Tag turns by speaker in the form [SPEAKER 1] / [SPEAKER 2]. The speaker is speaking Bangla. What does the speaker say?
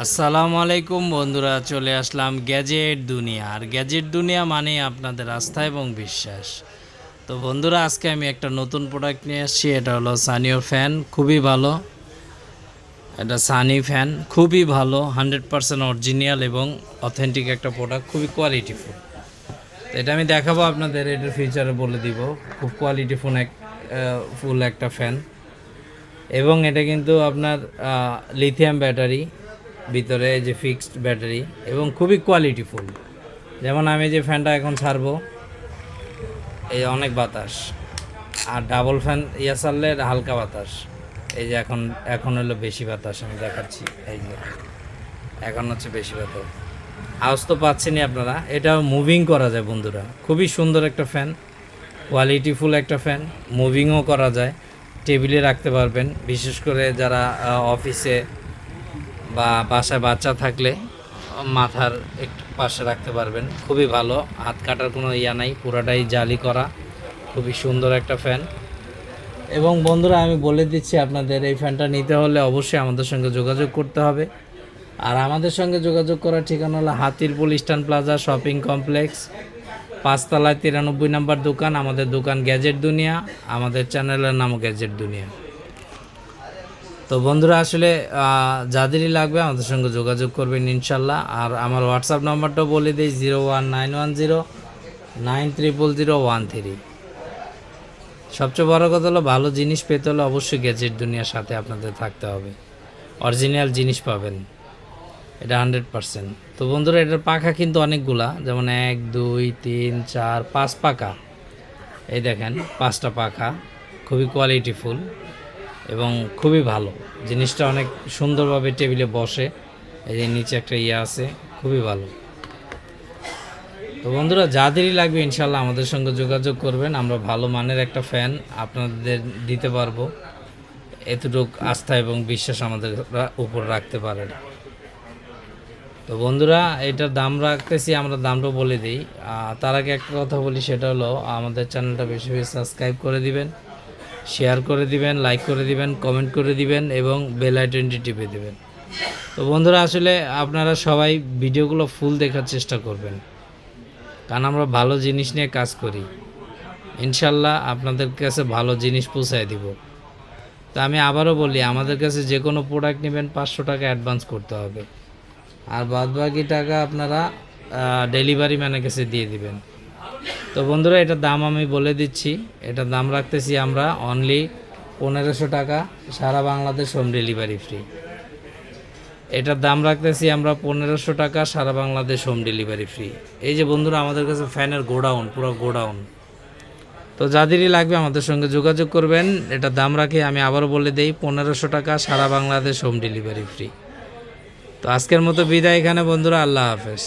[SPEAKER 1] আসসালামু আলাইকুম বন্ধুরা, চলে আসলাম গ্যাজেট দুনিয়া। আর গ্যাজেট দুনিয়া মানে আপনাদের আস্থা এবং বিশ্বাস। তো বন্ধুরা, আজকে আমি একটা নতুন প্রোডাক্ট নিয়ে আসছি, এটা হলো সানিও ফ্যান খুবই ভালো। এটা সানি ফ্যান খুবই ভালো হান্ড্রেড পারসেন্ট অরিজিনাল এবং অথেন্টিক একটা প্রোডাক্ট খুবই কোয়ালিটি কোয়ালিটিফুল তো এটা আমি দেখাবো আপনাদের, এটার ফিচারে বলে দিব। খুব কোয়ালিটিফুল এক ফুল একটা ফ্যান এবং এটা কিন্তু আপনার লিথিয়াম ব্যাটারি ভিতরে যে ফিক্সড ব্যাটারি এবং খুবই কোয়ালিটিফুল যেমন আমি যে ফ্যানটা এখন ছাড়বো, এই অনেক বাতাস। আর ডাবল ফ্যান ইয়া ছাড়লে হালকা বাতাস। এই যে এখন এখন হলো বেশি বাতাস আমি দেখাচ্ছি, এই যে। এখন হচ্ছে বেশি বাতাস। আওয়াজ তো পাচ্ছেনই আপনারা। এটা মুভিং করা যায় বন্ধুরা। খুবই সুন্দর একটা ফ্যান কোয়ালিটিফুল একটা ফ্যান মুভিংও করা যায়। টেবিলে রাখতে পারবেন। বিশেষ করে যারা অফিসে বা বাসায় বাচ্চা থাকলে মাথার একটু পাশে রাখতে পারবেন। খুবই ভালো, হাত কাটার কোনো ইয়া নাই, পুরাটাই জালি করা, খুবই সুন্দর একটা ফ্যান। এবং বন্ধুরা, আমি বলে দিচ্ছি, আপনাদের এই ফ্যানটা নিতে হলে অবশ্যই আমাদের সঙ্গে যোগাযোগ করতে হবে। আর আমাদের সঙ্গে যোগাযোগ করার ঠিকানা হলো Hatirpool Eastern Plaza shopping complex, পাঁচতলায় তিরানব্বই নাম্বার দোকান, আমাদের দোকান গ্যাজেট দুনিয়া, আমাদের চ্যানেলের নামও গ্যাজেট দুনিয়া। তো বন্ধুরা, আসলে যাদেরই লাগবে আমাদের সঙ্গে যোগাযোগ করবেন ইনশাল্লাহ। আর আমার হোয়াটসঅ্যাপ নাম্বারটাও বলে দিই, zero one nine one zero, nine triple zero one three. সবচেয়ে বড় কথা হলো, ভালো জিনিস পেতে হলে অবশ্যই গ্যাজেট দুনিয়ার সাথে আপনাদের থাকতে হবে। অরিজিনাল জিনিস পাবেন। এটা হান্ড্রেড পারসেন্ট তো বন্ধুরা, এটার পাখা কিন্তু অনেকগুলা, যেমন এক, দুই, তিন, চার, পাঁচ পাখা। এই দেখেন, পাঁচটা পাখা। খুবই কোয়ালিটিফুল এবং খুবই ভালো। জিনিসটা অনেক সুন্দরভাবে টেবিলে বসে, এই যে নিচে একটা ইয়ে আছে, খুবই ভালো। তো বন্ধুরা যাদেরই লাগবে ইনশাল্লাহ আমাদের সঙ্গে যোগাযোগ করবেন। আমরা ভালো মানের একটা ফ্যান আপনাদের দিতে পারব। এতটুক আস্থা এবং বিশ্বাস আমাদের উপর রাখতে পারেন। তো বন্ধুরা, এটার দাম রাখতেছি, আমরা দামটা বলে দিই। তার আগে একটা কথা বলি, সেটা হলো, আমাদের চ্যানেলটা বেশি বেশি সাবস্ক্রাইব করে দিবেন। শেয়ার করে দিবেন লাইক করে দিবেন কমেন্ট করে দিবেন এবং বেল আইকনটি টিপে দিবেন। তো বন্ধুরা, আসলে আপনারা সবাই ভিডিওগুলো ফুল দেখার চেষ্টা করবেন। কারণ আমরা ভালো জিনিস নিয়ে কাজ করি। ইনশাল্লাহ আপনাদের কাছে ভালো জিনিস পৌঁছায় দিব। তো আমি আবারও বলি, আমাদের কাছে যে কোনো প্রোডাক্ট নেবেন, পাঁচশো টাকা অ্যাডভান্স করতে হবে। আর বাদ বাকি টাকা আপনারা ডেলিভারি ম্যানের কাছে দিয়ে দিবেন। তো বন্ধুরা এটার দাম আমি বলে দিচ্ছি। এটার দাম রাখতেছি আমরা অনলি পনেরোশো টাকা, সারা বাংলাদেশ হোম ডেলিভারি ফ্রি এটার দাম রাখতেছি আমরা পনেরোশো টাকা, সারা বাংলাদেশ হোম ডেলিভারি ফ্রি এই যে বন্ধুরা, আমাদের কাছে ফ্যানের গোডাউন, পুরো গোডাউন। তো যাদেরই লাগবে আমাদের সঙ্গে যোগাযোগ করবেন। এটার দাম রাখি আমি আবারও বলে দেই, পনেরোশো টাকা, সারা বাংলাদেশ হোম ডেলিভারি ফ্রি তো আজকের মতো বিদায় এখানে বন্ধুরা, আল্লাহ হাফেজ।